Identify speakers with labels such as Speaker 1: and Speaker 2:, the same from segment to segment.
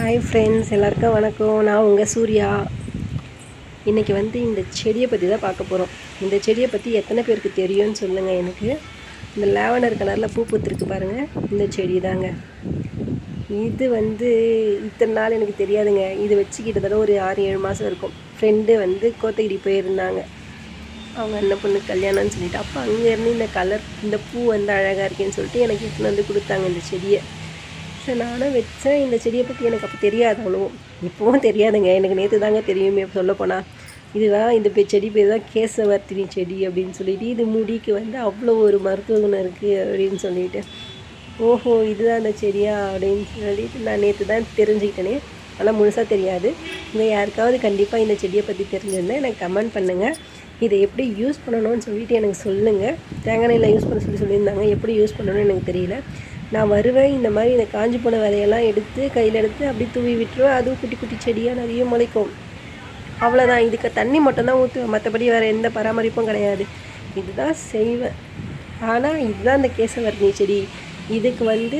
Speaker 1: Hi friends எல்லாருக்கும் வணக்கம். நான் உங்கள் சூர்யா. இன்றைக்கி வந்து இந்த செடியை பற்றி தான் பார்க்க போகிறோம் இந்த செடியை பற்றி எத்தனை பேருக்கு தெரியும்னு சொல்லுங்கள் எனக்கு. இந்த லேவண்டர் கலரில் பூ பூத்துருக்கு பாருங்கள் இந்த செடி தாங்க. இது வந்து இத்தனை நாள் எனக்கு தெரியாதுங்க. இது வச்சு கிட்டத்தட்ட ஒரு ஆறு ஏழு மாதம் இருக்கும். ஃப்ரெண்டு வந்து கோத்தகிரி போயிருந்தாங்க. அவங்க அண்ணன் பொண்ணு கல்யாணம்னு சொல்லிட்டு. அப்போ அங்கேருந்து இந்த கலர் இந்த பூ வந்து அழகாக இருக்கேன்னு சொல்லிட்டு எனக்கு எடுத்துன்னு வந்து கொடுத்தாங்க இந்த செடியை. நானும் வச்சேன். இந்த செடியை பற்றி எனக்கு அப்போ தெரியாது அவ்வளோ இப்போவும் தெரியாதுங்க. எனக்கு நேற்று தாங்க தெரியுமே சொல்லப்போனால் இதுதான் இந்த செடி பேர் தான் கேசவர்த்தினி செடி அப்படின்னு சொல்லிட்டு இது முடிக்கு வந்து அவ்வளோ ஒரு மருத்துவ குணம் இருக்குது அப்படின்னு சொல்லிட்டு. ஓஹோ இதுதான் அந்த செடியா அப்படின்னு சொல்லிட்டு நான் நேற்று தான் தெரிஞ்சுக்கிட்டேனே. ஆனால் முழுசாக தெரியாது. இங்கே யாருக்காவது கண்டிப்பாக இந்த செடியை பற்றி தெரிஞ்சிருந்தேன் எனக்கு கமெண்ட் பண்ணுங்கள் இதை எப்படி யூஸ் பண்ணணும்னு சொல்லிட்டு எனக்கு சொல்லுங்கள் தேங்காய் நெல்லை யூஸ் பண்ண சொல்லி சொல்லியிருந்தாங்க. எப்படி யூஸ் பண்ணணும்னு எனக்கு தெரியல. நான் வருவேன் இந்த மாதிரி இந்த காஞ்சி போன விதையெல்லாம் எடுத்து கையில் எடுத்து அப்படி தூவி விட்டுருவேன். அதுவும் குட்டி குட்டி செடியாக நிறைய முளைக்கும். அவ்வளோதான் இதுக்கு தண்ணி மட்டும்தான் ஊற்றுவேன் மற்றபடி வேறு எந்த பராமரிப்பும் கிடையாது. இதுதான் செய்வேன். ஆனால் இதுதான் இந்த கேசவர்ணி செடி. இதுக்கு வந்து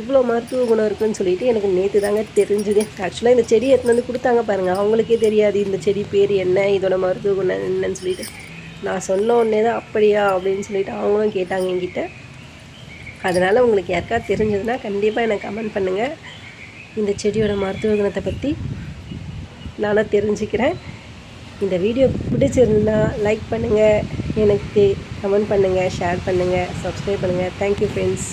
Speaker 1: இவ்வளோ மருத்துவ குணம் இருக்குன்னு சொல்லிட்டு எனக்கு நேற்று தாங்க தெரிஞ்சுது. ஆக்சுவலாக இந்த செடி எடுத்துன்னு வந்து கொடுத்தாங்க பாருங்கள் அவங்களுக்கே தெரியாது இந்த செடி பேர் என்ன இதோட மருத்துவ குணம் என்னன்னு சொல்லிட்டு. நான் சொன்ன உடனே தான் அப்படியா அப்படின்னு சொல்லிட்டு அவங்களும் கேட்டாங்க என்கிட்ட. அதனால் உங்களுக்கு யாருக்காவது தெரிஞ்சதுன்னா கண்டிப்பாக எனக்கு கமெண்ட் பண்ணுங்கள் இந்த செடியோட மருத்துவ குணத்தை பற்றி நானும் தெரிஞ்சுக்கிறேன். இந்த வீடியோ பிடிச்சிருந்தா லைக் பண்ணுங்கள் எனக்கு கமெண்ட் பண்ணுங்கள் ஷேர் பண்ணுங்கள் சப்ஸ்கிரைப் பண்ணுங்கள் தேங்க்யூ ஃப்ரெண்ட்ஸ்